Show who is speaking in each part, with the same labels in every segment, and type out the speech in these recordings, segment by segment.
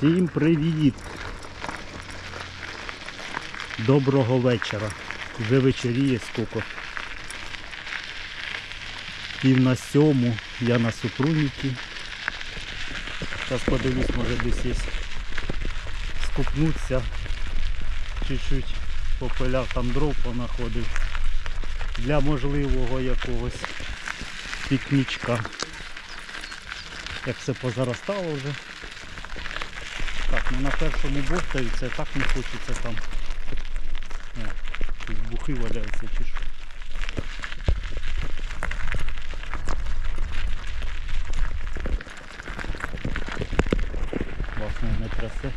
Speaker 1: Всім привіт! Доброго вечора. Вже вечеріє скільки. Пів на сьому, я на Супруніки. Зараз подивлюсь, може десь є. Скупнуться. Чуть-чуть попиляв там дров понаходив. Для можливого якогось пікнічка. Як все позаростало вже. Ну на першому бовтаються, так не хочеться там. О, бухи валяються чи що. Власне не трясе.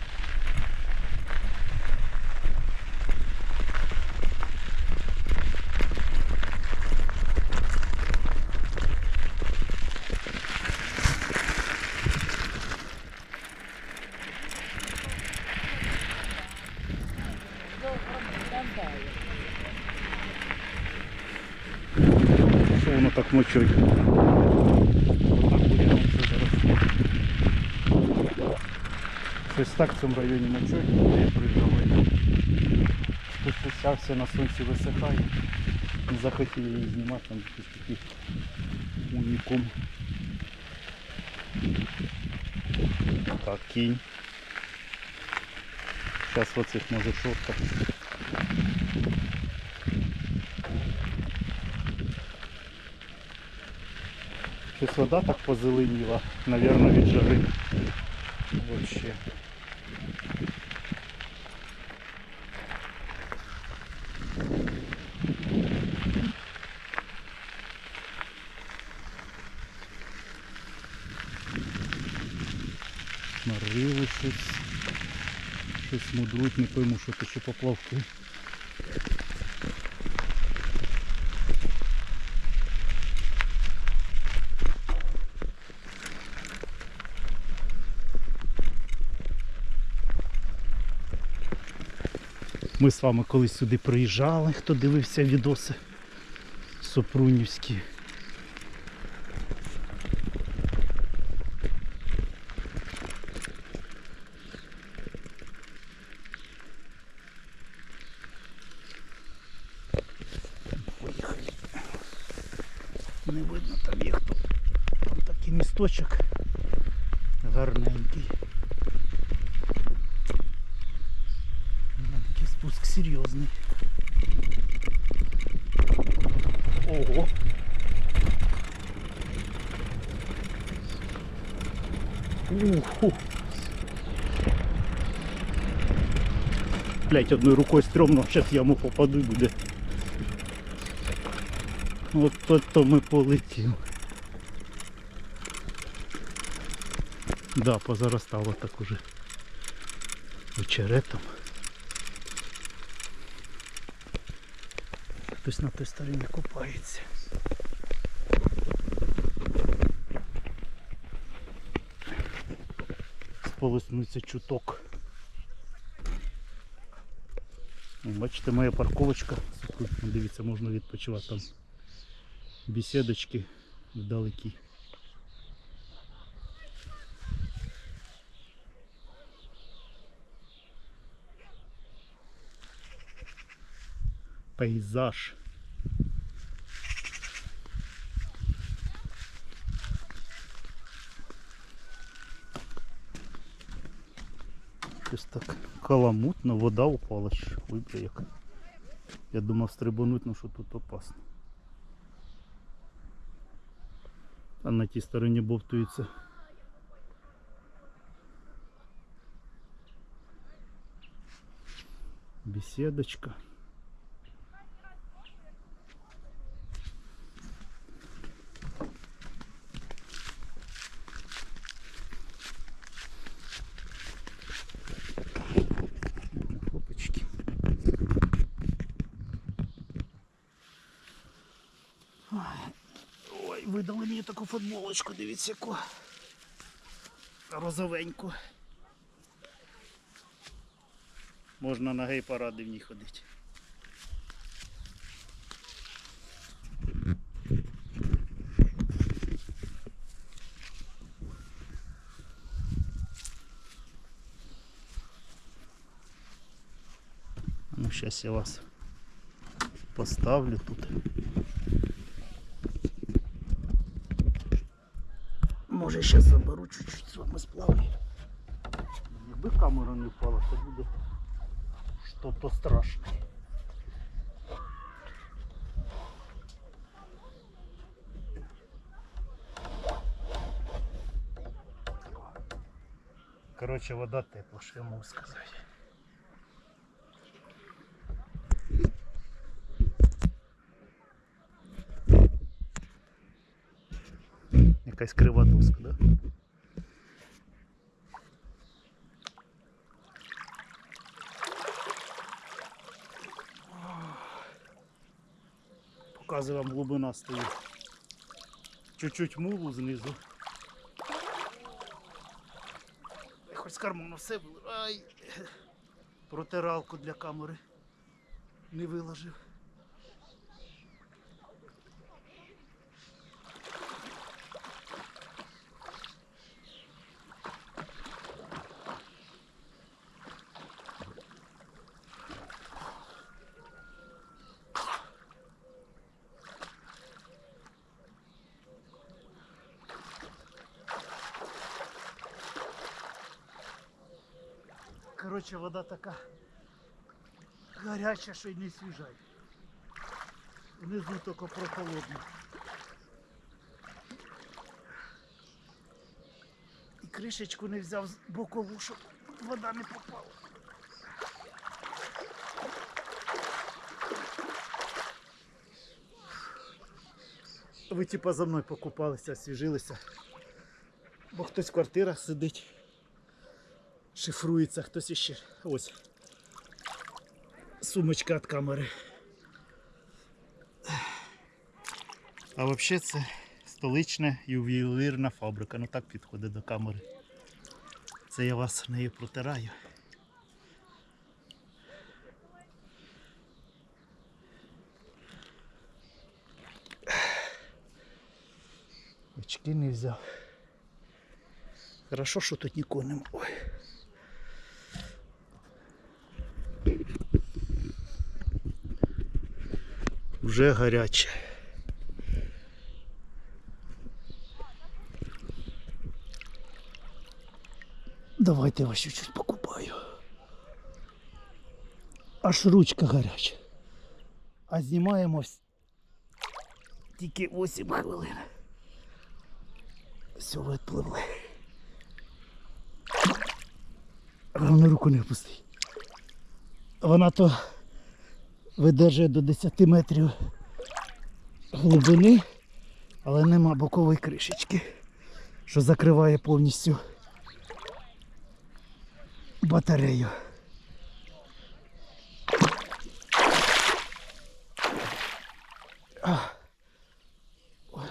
Speaker 1: Що воно так мочить? Отак. Щось так в цьому районі мочить, я приїжджав. Тут вся все на сонці висихає. Не захотів її знімати, там якийсь такий унікум. Так, кінь. Зараз в оцих може шортках. Щось вода так позеленіла, навірно, від жари. Вообще. Нарили щось. Щось мудрують, не пойму, що це ще поплавки. Ми з вами колись сюди приїжджали, хто дивився відоси Супрунівські. Поїхали. Не видно там є хто. Там такий місточок гарненький. Да, Такий спуск серйозний. Ого. Уху. Блять, одной рукой стрёмно, сейчас яму попаду і буде. От то, то ми полетів. Да, позаростало так уже очеретом. Хтось на той стороні купається. Сполоснуться чуток. Бачите, моя парковочка. Дивіться, можна відпочивати там. Бесідочки вдалекі. Пейзаж. Щось так каламутно, вода упала. Ой, як. Я думав стрибануть, ну що тут опасно. А на тій стороні бовтується. Беседочка. видали мені таку футболочку, дивіться яку розовеньку. Можна на гей паради в ній ходити. Ну, сейчас я вас поставлю тут. Може зараз заберу чуть-чуть з вами сплавлю. Якби камера не впала, то буде що-то страшне. Коротше, вода тепла, що я можу сказати. Якась крива доска, да? Показую вам глибина стоїть. Чуть-чуть мулу знизу. Я Хоч з карману все було. Ай! Протиралку для камери не виложив. Коротше, вода така гаряча, що й не свіжа. Внизу тільки прохолодно. І кришечку не взяв з бокову, щоб вода не попала. Ви типа за мною покупалися, освіжилися. Бо хтось в квартирах сидить шифрується, хтось іще. Ось. Сумочка від камери. А взагалі це столична ювелірна фабрика. Ну так підходить до камери. Це я вас нею протираю. Очки не взяв. Хорошо, що тут нікого немає. Вже гаряче. Давайте я вас чуть-чуть покупаю. Аж ручка гаряча. А знімаємо тільки 8 хвилин. Все, відпливли. Головне руку не впусти. Вона то видержує до 10 метрів глибини, але нема бокової кришечки, що закриває повністю батарею.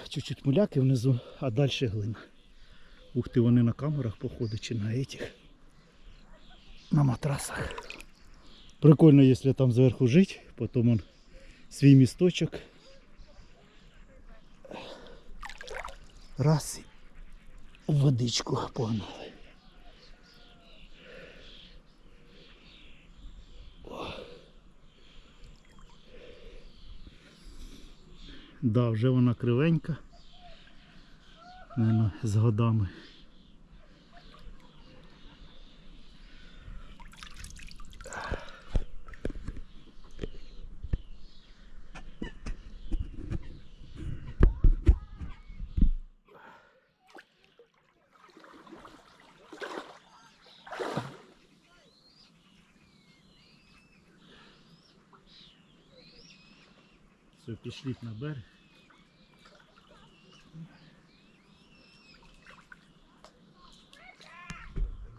Speaker 1: Чуть-чуть муляки внизу, а далі глина. Ух ти, вони на камерах походять чи на этих. На матрасах. Прикольно, якщо там зверху жити, потім он свій місточок. Раз водичку погнали. Да, вже вона кривенька. Наверно, з годами. Все, пішліть на берег.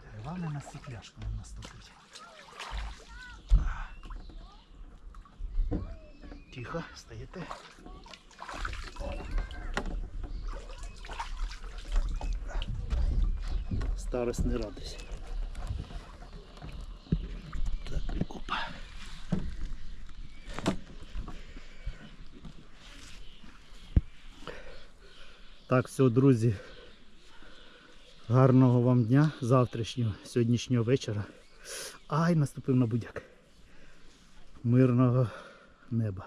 Speaker 1: Деревами на стекляшку наступить. Тихо, стоїте. Старость не радуйся. Так, все, друзі. Гарного вам дня, завтрашнього, сьогоднішнього вечора. Ай, наступив на будяк. мирного неба.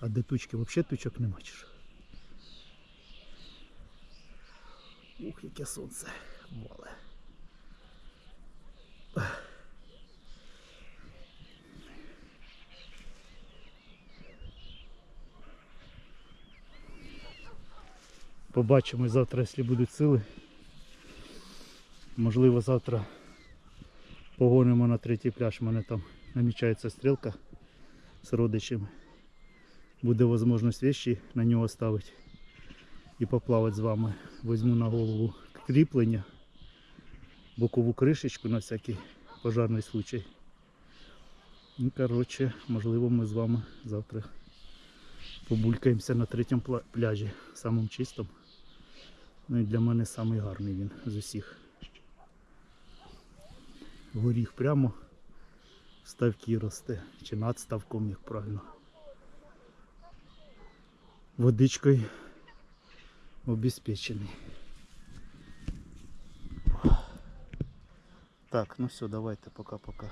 Speaker 1: А де тучки? Взагалі тучок нема чи? Ух, яке сонце вале. Побачимо завтра, якщо будуть сили. Можливо, завтра погонимо на третій пляж. У мене там намічається стрілка з родичами. Буде можливість вещі на нього ставити і поплавати з вами. Візьму на голову кріплення, бокову кришечку на всякий пожарний случай. Ну, коротше, можливо, ми з вами завтра побулькаємося на третьому пляжі, самому чистому. Ну і для мене самий гарний він з усіх. Горіх прямо ставки росте, чи над ставком, як правильно. Водичкою обезпечений. Так, ну все, давайте, пока-пока.